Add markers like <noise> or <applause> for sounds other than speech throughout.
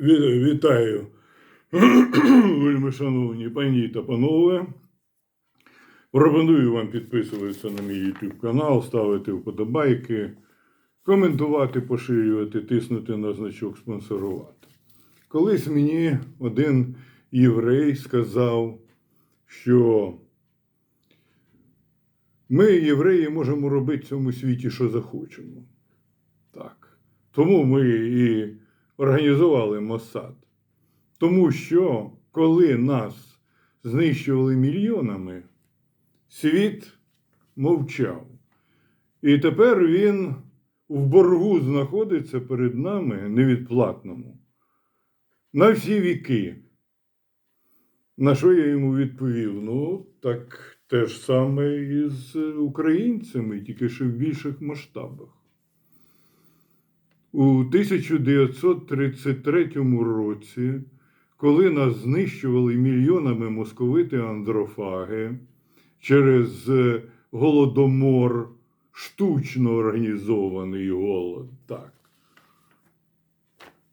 Ві- Вітаю, <clears throat> вельми шановні пані та панове. Пропоную вам підписуватися на мій YouTube канал, ставити вподобайки, коментувати, поширювати, тиснути на значок спонсорувати. Колись мені один єврей сказав, що ми, євреї, можемо робити в цьому світі, що захочемо. Так. Тому ми і організували Моссад. Тому що, коли нас знищували мільйонами, світ мовчав. І тепер він в боргу знаходиться перед нами невідплатному. На всі віки. На що я йому відповів? Ну, так те ж саме і з українцями, тільки що в більших масштабах. У 1933 році, коли нас знищували мільйонами московити андрофаги через е, голодомор, штучно організований голод, так.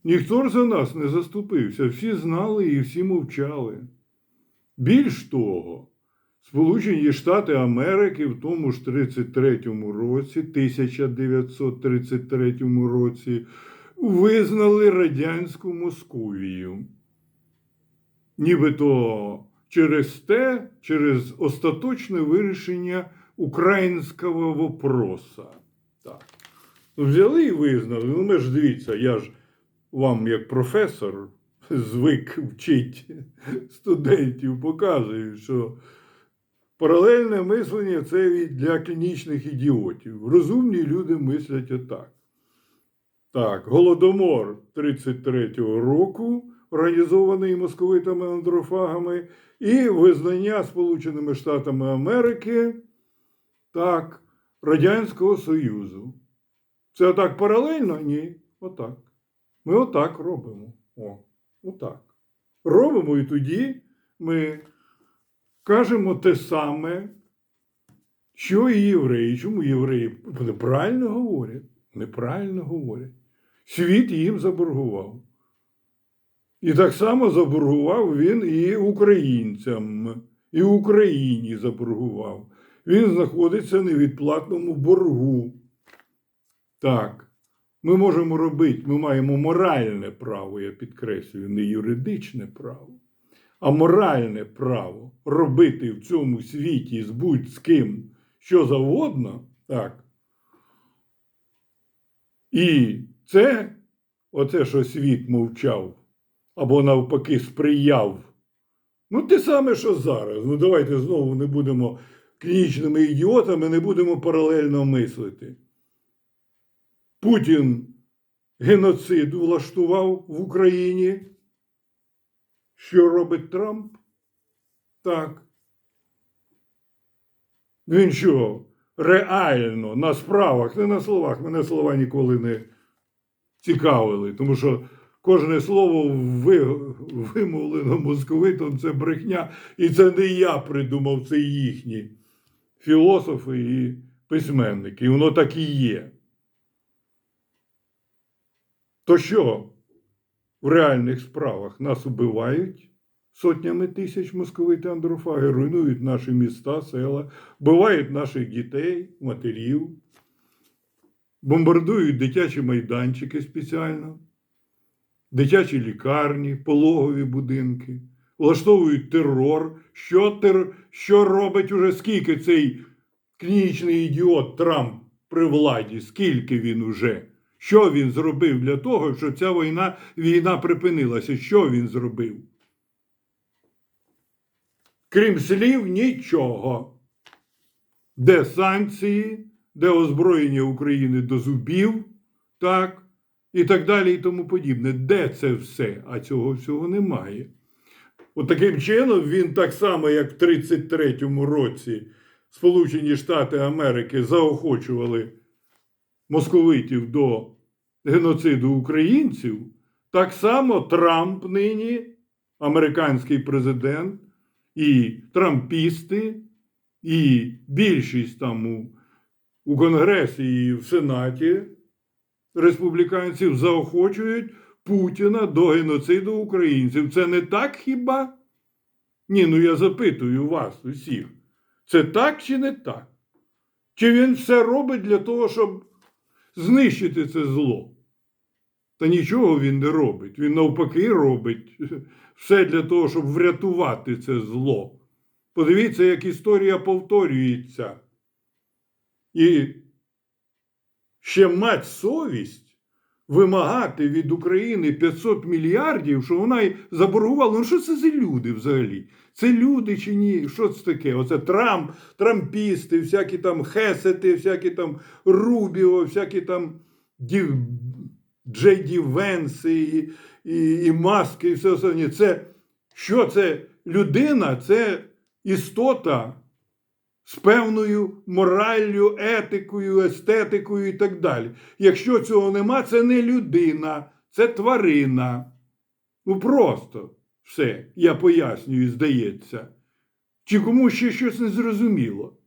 Ніхто ж за нас не заступився, всі знали і всі мовчали. Більш того, Сполучені Штати Америки в тому ж 33-му році, 1933 році, визнали радянську Московію. Нібито через те, через остаточне вирішення українського вопроса. Так. Ну, Взяли і визнали. Ну, ми ж дивіться, я ж вам, як професор, звик вчить студентів, показую, що паралельне мислення це для клінічних ідіотів. Розумні люди мислять отак. Так, голодомор 33-го року, організований московитами андрофагами, і визнання Сполученими Штатами Америки так, Радянського Союзу. Це отак паралельно? Ні, отак. Ми отак робимо. О, отак. Робимо і тоді ми кажемо те саме, що і євреї. Чому євреї правильно говорять? Неправильно говорять. Світ їм заборгував. І так само заборгував він і українцям, і Україні заборгував. Він знаходиться в невідплатному боргу. Так. Ми можемо робити, ми маємо моральне право, я підкреслюю, не юридичне право, а моральне право робити в цьому світі з будь-з ким що завгодно, так. І це, оце, що світ мовчав, або навпаки сприяв. Ну, те саме, що зараз. Ну, давайте знову не будемо клінічними ідіотами, не будемо паралельно мислити. Путін геноцид влаштував в Україні. Що робить Трамп? Так. Він що? Реально на справах, не на словах. Мене слова ніколи не цікавили, тому що кожне слово ви, вимовлено московитом це брехня. І це не я придумав, це їхні філософи і письменники. І воно так і є. То що в реальних справах нас убивають сотнями тисяч московити андрофаги, руйнують наші міста, села, вбивають наших дітей, матерів, бомбардують дитячі майданчики спеціально, дитячі лікарні, пологові будинки, влаштовують терор. Що, тер... що робить уже скільки цей клінічний ідіот Трамп при владі? Скільки він уже? Що він зробив для того, щоб ця війна, війна припинилася? Що він зробив? Крім слів, нічого. Де санкції, де озброєння України до зубів, так, і так далі, і тому подібне. Де це все? А цього всього немає. От таким чином він так само, як в 33-му році Сполучені Штати Америки заохочували московитів до геноциду українців, так само Трамп нині, американський президент, і трампісти, і більшість там у, у Конгресі і в Сенаті республіканців заохочують Путіна до геноциду українців. Це не так хіба? Ні, ну я запитую вас усіх. Це так чи не так? Чи він все робить для того, щоб знищити це зло? Та нічого він не робить. Він навпаки робить все для того, щоб врятувати це зло. Подивіться, як історія повторюється. І ще мать совість вимагати від України 500 мільярдів, що вона й заборгувала. Ну що це за люди взагалі? Це люди чи ні? Що це таке? Оце Трамп, трампісти, всякі там Хесети, всякі там Рубіо, всякі там Дів... Джейді Венси і, і, і Маски, і все останнє. Це що це людина? Це істота з певною мораллю, етикою, естетикою і так далі. Якщо цього нема, це не людина, це тварина. Ну просто все, я пояснюю, здається. Чи комусь ще щось не зрозуміло?